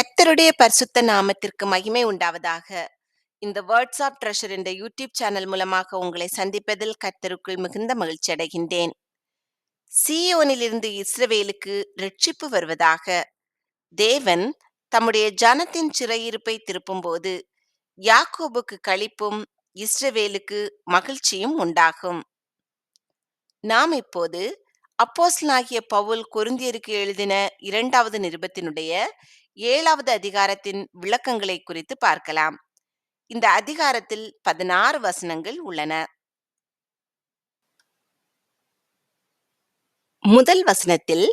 கத்தருடைய பரிசுத்த நாமத்திற்கு மகிமை உண்டாவதாக. இந்த வேர்ட்ஸ் ஆஃப் ட்ரெஷர் என்ற யூடியூப் சேனல் மூலமாக உங்களை சந்திப்பதில் கத்தருக்குள் மிகுந்த மகிழ்ச்சி அடைகின்றேன். சியோனிலிருந்து இஸ்ரவேலுக்கு ரட்சிப்பு வருவதாக. தேவன் தம்முடைய ஜனத்தின் சிறையிருப்பை திருப்பும்போது யாக்கோபுக்கு கழிப்பும் இஸ்ரவேலுக்கு மகிழ்ச்சியும் உண்டாகும். நாம் இப்போது அப்போஸ்லாகிய பவுல் கொரிந்தியருக்கு எழுதின இரண்டாவது நிருபத்தினுடைய ஏழாவது அதிகாரத்தின் விளக்கங்களை குறித்து பார்க்கலாம். இந்த அதிகாரத்தில் பதினாறு வசனங்கள் உள்ளன. முதல் வசனத்தில்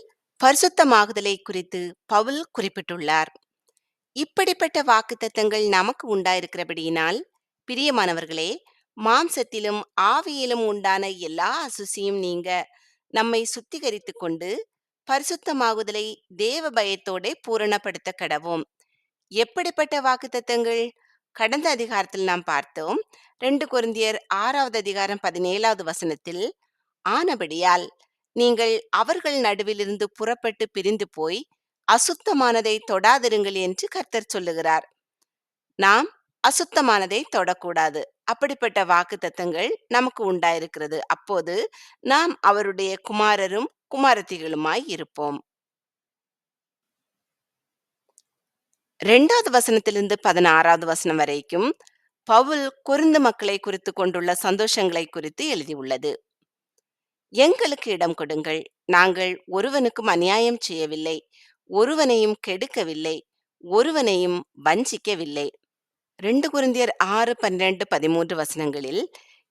பரிசுத்தமாகுதலை குறித்து பவுல் குறிப்பிட்டுள்ளார். இப்படிப்பட்ட வாக்குத்தத்தங்கள் நமக்கு உண்டாயிருக்கிறபடியினால் பிரியமானவர்களே மாம்சத்திலும் ஆவியிலும் உண்டான எல்லா அசுசியும் நீங்க நம்மை சுத்திகரித்துக் கொண்டு பரிசுத்தமாகுதலை தேவ பயத்தோடே பூரணப்படுத்த கடவோம் எப்படிப்பட்ட வாக்குத்தத்தங்கள்? கடந்த அதிகாரத்தில் நாம் பார்த்தோம். ரெண்டு குருந்தியர் ஆறாவது அதிகாரம் பதினேழாவது வசனத்தில் ஆனபடியால் நீங்கள் அவர்கள் நடுவிலிருந்து புறப்பட்டு பிரிந்து போய் அசுத்தமானதை தொடாதிருங்கள் என்று கர்த்தர் சொல்லுகிறார். நாம் அசுத்தமானதை தொடக்கூடாது. அப்படிப்பட்ட வாக்கு தத்தங்கள் நமக்கு உண்டாயிருக்கிறது. அப்போது நாம் அவருடைய குமாரரும் குமாரத்திகளுமாய் இருப்போம். ரெண்டாவது வசனத்திலிருந்து பதினாறாவது வசனம் வரைக்கும் பவுல் குருந்து மக்களை குறித்து கொண்டுள்ள சந்தோஷங்களை குறித்து எழுதியுள்ளது. எங்களுக்கு இடம் கொடுங்கள். நாங்கள் ஒருவனுக்கும் அநியாயம் செய்யவில்லை. ஒருவனையும் கெடுக்கவில்லை. ஒருவனையும் வஞ்சிக்கவில்லை. ரெண்டு குருந்தியர் ஆறு பன்னிரண்டு பதிமூன்று வசனங்களில்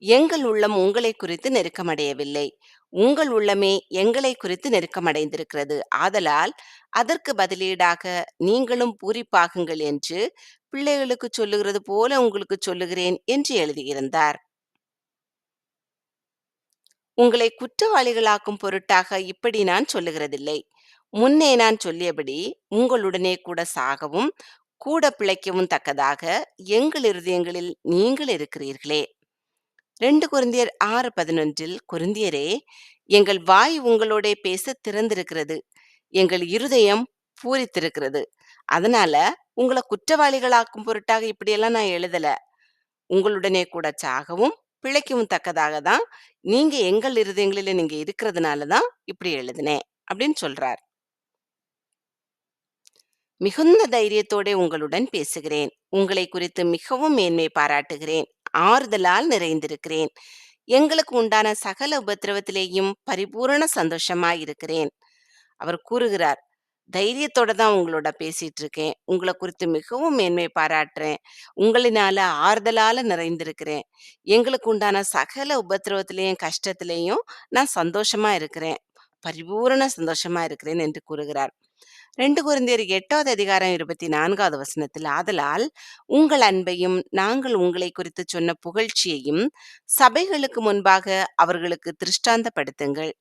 எங்கள் உள்ளம் உங்களை குறித்து நெருக்கமடையவில்லை. உங்கள் உள்ளமே எங்களை குறித்து நெருக்கமடைந்திருக்கிறது. ஆதலால் அதற்கு பதிலீடாக நீங்களும் பூரிப்பாகுங்கள் என்று பிள்ளைகளுக்கு சொல்லுகிறது போல உங்களுக்கு சொல்லுகிறேன் என்று எழுதியிருந்தார். உங்களை குற்றவாளிகளாக்கும் பொருட்டாக இப்படி நான் சொல்லுகிறதில்லை. முன்னே நான் சொல்லியபடி உங்களுடனே கூட சாகவும் கூட பிழைக்கவும் தக்கதாக எங்கள் இருதயங்களில் நீங்கள் இருக்கிறீர்களே. ரெண்டு குருந்தியர் ஆறு பதினொன்றில் குருந்தியரே எங்கள் வாய் உங்களோட பேச திறந்திருக்கிறது. எங்கள் இருதயம் பூரித்திருக்கிறது. அதனால உங்களை குற்றவாளிகளாக்கும் பொருட்டாக இப்படியெல்லாம் நான் எழுதல. உங்களுடனே கூட சாகவும் பிழைக்கவும் தக்கதாக தான் நீங்க எங்கள் இருதயங்களில நீங்க இருக்கிறதுனால தான் இப்படி எழுதினேன் அப்படின்னு சொல்றார். மிகுந்த தைரியத்தோட உங்களுடன் பேசுகிறேன். உங்களை குறித்து மிகவும் மேன்மை பாராட்டுகிறேன். ஆறுதலால் நிறைந்திருக்கிறேன். எங்களுக்கு உண்டான சகல உபத்திரவத்திலேயும் பரிபூரண சந்தோஷமாய் இருக்கிறேன். அவர் கூறுகிறார் தைரியத்தோட தான் உங்களோட பேசிட்டு இருக்கேன். உங்களை குறித்து மிகவும் மேன்மை பாராட்டுறேன். உங்களினால ஆறுதலால நிறைந்திருக்கிறேன். எங்களுக்கு உண்டான சகல உபத்திரவத்திலையும் கஷ்டத்திலையும் நான் சந்தோஷமா இருக்கிறேன். பரிபூரண சந்தோஷமா இருக்கிறேன் என்று கூறுகிறார். ரெண்டு குருந்தியர் எட்டாவது அதிகாரம் இருபத்தி நான்காவது வசனத்தில் ஆதலால் உங்கள் அன்பையும் நாங்கள் உங்களை குறித்து சொன்ன புகழ்ச்சியையும் சபைகளுக்கு முன்பாக அவர்களுக்கு திருஷ்டாந்தப்படுத்துங்கள்.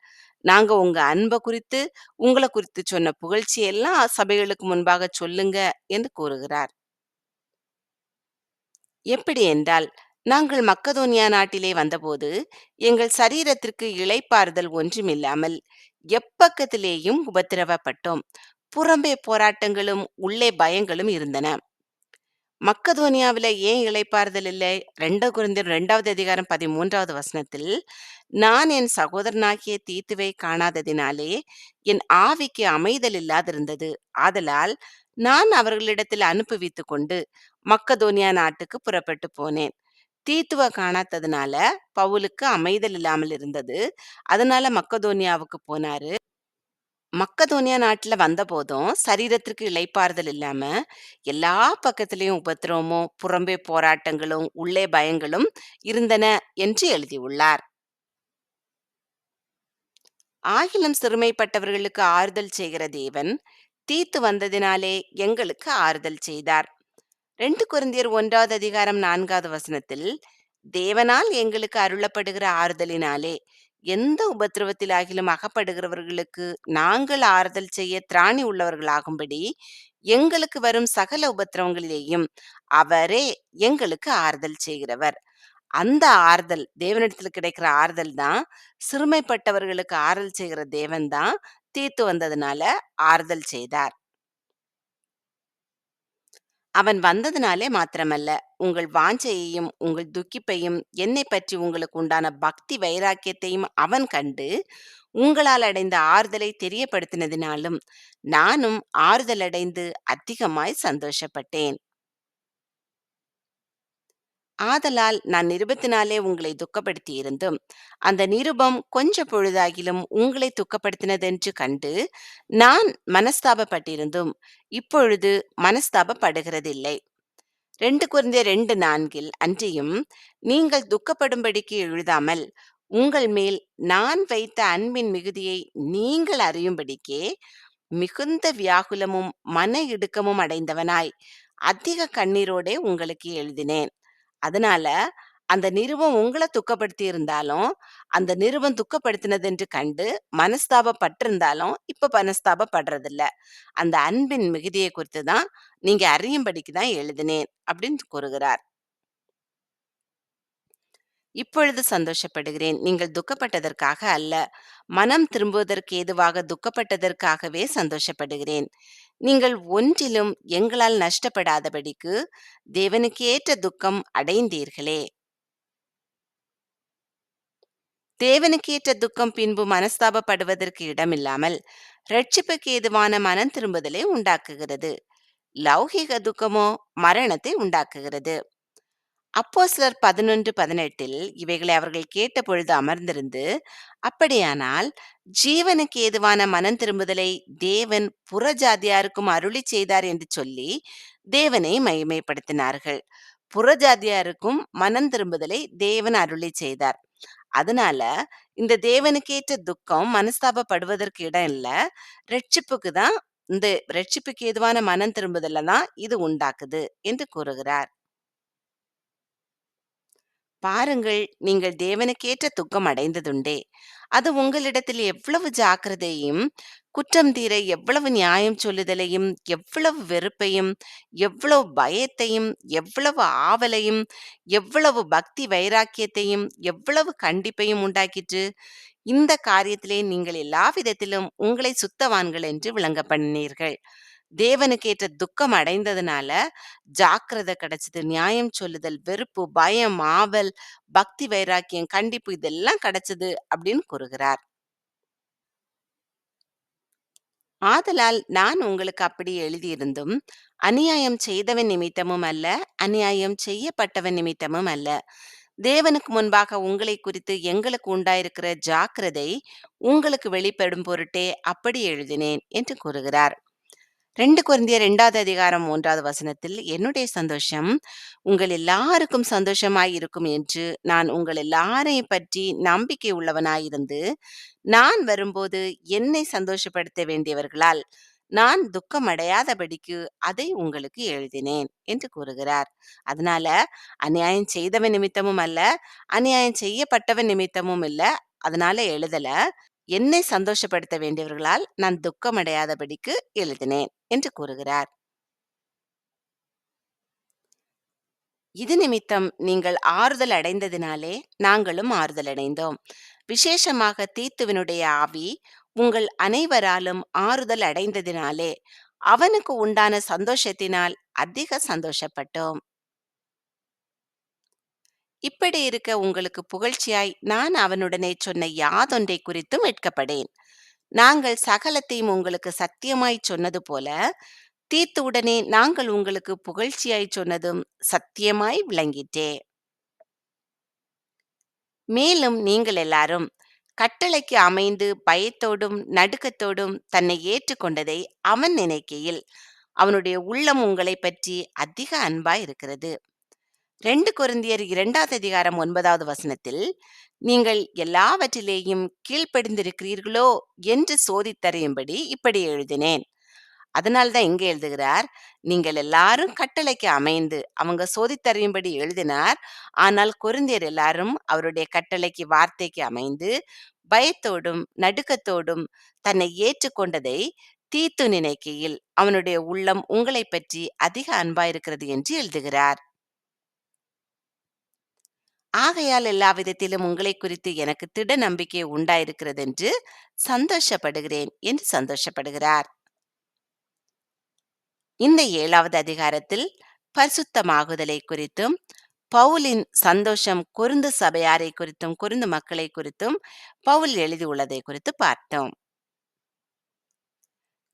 நாங்க உங்க அன்பை குறித்து உங்களை குறித்து சொன்ன புகழ்ச்சி எல்லாம் சபைகளுக்கு முன்பாக சொல்லுங்க என்று கூறுகிறார். எப்படி என்றால் நாங்கள் மக்கதோனியா நாட்டிலே வந்தபோது எங்கள் சரீரத்திற்கு இளைப்பாறுதல் ஒன்றுமில்லாமல் எப்பக்கத்திலேயும் உபத்திரவப்பட்டோம். புறம்பே போராட்டங்களும் உள்ளே பயங்களும் இருந்தன. மக்கதோனியாவில ஏன் இளைப்பாறுதல் இல்லை? ரெண்டு குருந்தியர் ரெண்டாவது அதிகாரம் பதிமூன்றாவது வசனத்தில் நான் என் சகோதரனாகிய தீத்துவை காணாததினாலே என் ஆவிக்கு அமைதல் இல்லாதிருந்தது. ஆதலால் நான் அவர்களிடத்தில் அனுப்புவித்து கொண்டு மக்கதோனியா நாட்டுக்கு புறப்பட்டு போனேன். தீத்துவ காணாததுனால பவுலுக்கு அமைதல் இல்லாமல் இருந்தது. அதனால மக்கதோனியாவுக்கு போனாரு. மக்கதோனியா நாட்டுல வந்த போதும் சரீரத்திற்கு இளைப்பாறுதல் இல்லாம எல்லா பக்கத்திலையும் உபத்திரவமும் புறம்பே போராட்டங்களும் உள்ளே பயங்களும் இருந்தன என்று எழுதியுள்ளார். ஆகிலும் சிறுமைப்பட்டவர்களுக்கு ஆறுதல் செய்கிற தேவன் தீத்து வந்ததினாலே எங்களுக்கு ஆறுதல் செய்தார். ரெண்டு குருந்தியர் ஒன்றாவது அதிகாரம் நான்காவது வசனத்தில் தேவனால் எங்களுக்கு அருளப்படுகிற ஆறுதலினாலே எந்த உபத்திரவத்திலாகிலும் அகப்படுகிறவர்களுக்கு நாங்கள் ஆறுதல் செய்ய திராணி உள்ளவர்களாகும்படி எங்களுக்கு வரும் சகல உபத்திரவங்களிலேயும் அவரே எங்களுக்கு ஆறுதல் செய்கிறவர். அந்த ஆறுதல் தேவனிடத்தில் கிடைக்கிற ஆறுதல் தான் சிறுமைப்பட்டவர்களுக்கு ஆறுதல் செய்கிற தேவன் தான் தீர்த்து வந்ததுனால ஆறுதல் செய்தார். அவன் வந்ததுனாலே மாத்திரமல்ல, உங்கள் வாஞ்சையையும், உங்கள் துக்கிப்பையும், என்னைப் பற்றி உங்களுக்கு உண்டான பக்தி வைராக்கியத்தையும் அவன் கண்டு, உங்களால் அடைந்த ஆறுதலை தெரியப்படுத்தினதினாலும், நானும் ஆறுதலடைந்து அதிகமாய் சந்தோஷப்பட்டேன். ஆதலால் நான் நிருபத்தினாலே உங்களை துக்கப்படுத்தியிருந்தும், அந்த நிருபம் கொஞ்ச பொழுதாகிலும் உங்களை துக்கப்படுத்தினதென்று கண்டு, நான் மனஸ்தாபப்பட்டிருந்தும், இப்பொழுது மனஸ்தாபப்படுகிறதில்லை. ரெண்டு குறைந்த ரெண்டு நான்கில் அன்றியும், நீங்கள் துக்கப்படும்படிக்கு எழுதாமல், உங்கள் மேல் நான் வைத்த அன்பின் மிகுதியை நீங்கள் அறியும்படிக்கே, மிகுந்த வியாகுலமும், மன இடுக்கமும் அடைந்தவனாய், அதிக கண்ணீரோடே உங்களுக்கு எழுதினேன். அதனால, அந்த நிருபம் உங்கள துக்கப்படுத்தியிருந்தாலும், அந்த நிருபம் துக்கப்படுத்தினதென்று கண்டு மனஸ்தாபப்பட்டிருந்தாலும், இப்ப மனஸ்தாபப்படுறதில்ல. அந்த அன்பின் மிகுதியை குறித்து தான் நீங்க அறியும்படிக்கு தான் எழுதினேன். அப்படின்னு கூறுகிறார். இப்பொழுது சந்தோஷப்படுகிறேன். நீங்கள் துக்கப்பட்டதற்காக அல்ல, மனம் திரும்புவதற்கு ஏதுவாக துக்கப்பட்டதற்காகவே சந்தோஷப்படுகிறேன். நீங்கள் ஒன்றிலும் எங்களால் நஷ்டப்படாதபடிக்கு, தேவனுக்கேற்ற துக்கம் அடைந்தீர்களே. தேவனுக்கேற்ற துக்கம் பின்பு மனஸ்தாபப்படுவதற்கு இடமில்லாமல், ரட்சிப்புக்கு ஏதுவான மனம் திரும்புதலை உண்டாக்குகிறது. லௌகிக துக்கமோ மரணத்தை உண்டாக்குகிறது. அப்போஸ்லர் பதினொன்று பதினெட்டில் இவைகளை அவர்கள் கேட்ட பொழுது அமர்ந்திருந்து, அப்படியானால் ஜீவனுக்கு ஏதுவான மனம் திரும்புதலை தேவன் புறஜாதியாருக்கும் அருளி செய்தார் என்று சொல்லி, தேவனை மகிமைப்படுத்தினார்கள். புறஜாதியாருக்கும் மனம் திரும்புதலை தேவன் அருளி செய்தார். அதனால, இந்த தேவனுக்கேற்ற துக்கம் மனஸ்தாபப்படுவதற்கு இடம் இல்ல. ரட்சிப்புக்கு தான் இந்த ரட்சிப்புக்கு ஏதுவான மனம் திரும்புதல தான் இது உண்டாக்குது என்று கூறுகிறார். பாருங்கள், நீங்கள் தேவனுக்கேற்ற துக்கம் அடைந்ததுண்டே. அது உங்களிடத்தில் எவ்வளவு ஜாக்கிரதையும் குற்றம் தீர எவ்வளவு நியாயம் சொல்லுதலையும், எவ்வளவு வெறுப்பையும், எவ்வளவு பயத்தையும், எவ்வளவு ஆவலையும், எவ்வளவு பக்தி வைராக்கியத்தையும், எவ்வளவு கண்டிப்பையும் உண்டாக்கிற்று. இந்த காரியத்திலே நீங்கள் எல்லாவிதத்திலும் உங்களை சுத்தவான்கள் என்று விளங்கப் தேவனுக்கு ஏற்ற துக்கம் அடைந்ததுனால, ஜாக்கிரதை கிடைச்சது. நியாயம் சொல்லுதல், வெறுப்பு, பயம், ஆவல், பக்தி வைராக்கியம், கண்டிப்பு இதெல்லாம் கிடைச்சது அப்படின்னு கூறுகிறார். ஆதலால் நான் உங்களுக்கு அப்படி எழுதியிருந்தும், அநியாயம் செய்தவன் நிமித்தமும் அல்ல, அநியாயம் செய்யப்பட்டவன் நிமித்தமும் அல்ல. தேவனுக்கு முன்பாக உங்களை குறித்து எங்களுக்கு உண்டாயிருக்கிற ஜாக்கிரதை உங்களுக்கு வெளிப்படும் பொருட்டே அப்படி எழுதினேன் என்று கூறுகிறார். 2 கொரிந்தியர் 2வது அதிகாரம் மூன்றாவது வசனத்தில், என்னுடைய சந்தோஷம் உங்கள் எல்லாருக்கும் சந்தோஷமாய் இருக்கும் என்று நான் உங்கள் எல்லாரையும் பற்றி நம்பிக்கை உள்ளவனாயிருந்து, நான் வரும்போது என்னை சந்தோஷப்படுத்த வேண்டியவர்களால் நான் துக்கம் அடையாதபடிக்கு அதை உங்களுக்கு எழுதினேன் என்று கூறுகிறார். அதனால, அநியாயம் செய்தவன் நிமித்தமும் அல்ல, அநியாயம் செய்யப்பட்டவன் நிமித்தமும் இல்ல. அதனால எழுதல. என்னை சந்தோஷப்படுத்த வேண்டியவர்களால் நான் துக்கமடையாதபடிக்கு எழுதினேன் என்று கூறுகிறார். இது நிமித்தம் நீங்கள் ஆறுதல் அடைந்ததினாலே நாங்களும் ஆறுதல் அடைந்தோம். விசேஷமாக தீத்துவினுடைய ஆவி உங்கள் அனைவராலும் ஆறுதல் அடைந்ததினாலே, அவனுக்கு உண்டான சந்தோஷத்தினால் அதிக சந்தோஷப்பட்டோம். இப்படி இருக்க உங்களுக்கு புகழ்ச்சியாய் நான் அவனுடனே சொன்ன யாதொன்றைக் குறித்தும் வெட்கப்படேன். நாங்கள் சகலத்தையும் உங்களுக்கு சத்தியமாய்ச் சொன்னது போல, தீத்துவுடனே நாங்கள் உங்களுக்கு புகழ்ச்சியாய் சொன்னதும் சத்தியமாய் விளங்கிட்டே மேலும் நீங்கள் எல்லாரும் கட்டளைக்கு அமைந்து பயத்தோடும், நடுக்கத்தோடும் தன்னை ஏற்றுக்கொண்டதை அவன் நினைக்கையில், அவனுடைய உள்ளம் உங்களைப் பற்றி அதிக அன்பாய் இருக்கிறது. ரெண்டு குருந்தியர் இரண்டாவது அதிகாரம் ஒன்பதாவது வசனத்தில், நீங்கள் எல்லாவற்றிலேயும் கீழ்ப்படிந்திருக்கிறீர்களோ என்று சோதித்தறியும்படி இப்படி எழுதினேன். அதனால்தான் இங்கே எழுதுகிறார், நீங்கள் எல்லாரும் கட்டளைக்கு அமைந்து, அவங்க சோதித்தறியும்படி எழுதினார். ஆனால் குருந்தியர் எல்லாரும் அவருடைய கட்டளைக்கு வார்த்தைக்கு அமைந்து, பயத்தோடும், நடுக்கத்தோடும் தன்னை ஏற்றுக்கொண்டதை தீத்து நினைக்கையில், அவனுடைய உள்ளம் உங்களைப் பற்றி அதிக அன்பாயிருக்கிறது என்று எழுதுகிறார். ஆகையால் எல்லா விதத்திலும் உங்களை குறித்து எனக்கு திட நம்பிக்கை உண்டாயிருக்கிறது என்று சந்தோஷப்படுகிறேன் என்று சந்தோஷப்படுகிறார். இந்த ஏழாவது அதிகாரத்தில் பரிசுத்தமாகுதலை குறித்தும் பவுலின் சந்தோஷம் குருந்து சபையாரை குறித்தும் குருந்து மக்களை குறித்தும் பவுல் எழுதியுள்ளதை குறித்து பார்த்தோம்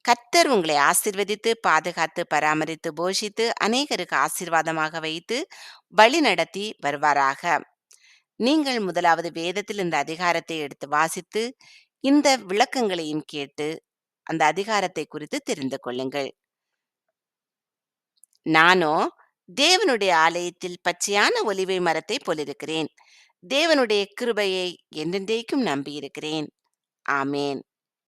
கர்த்தர் உங்களை ஆசிர்வதித்து பாதுகாத்து பராமரித்து போஷித்து அநேகருக்கு ஆசீர்வாதமாக வைத்து வழி நடத்தி வருவாராக நீங்கள் முதலாவது வேதத்தில் இந்த அதிகாரத்தை எடுத்து வாசித்து இந்த விளக்கங்களையும் கேட்டு அந்த அதிகாரத்தை குறித்து தெரிந்து கொள்ளுங்கள். நானோ தேவனுடைய ஆலயத்தில் பச்சையான ஒலிவை மரத்தை போலிருக்கிறேன். தேவனுடைய கிருபையை என்றென்றைக்கும் நம்பியிருக்கிறேன். ஆமேன்.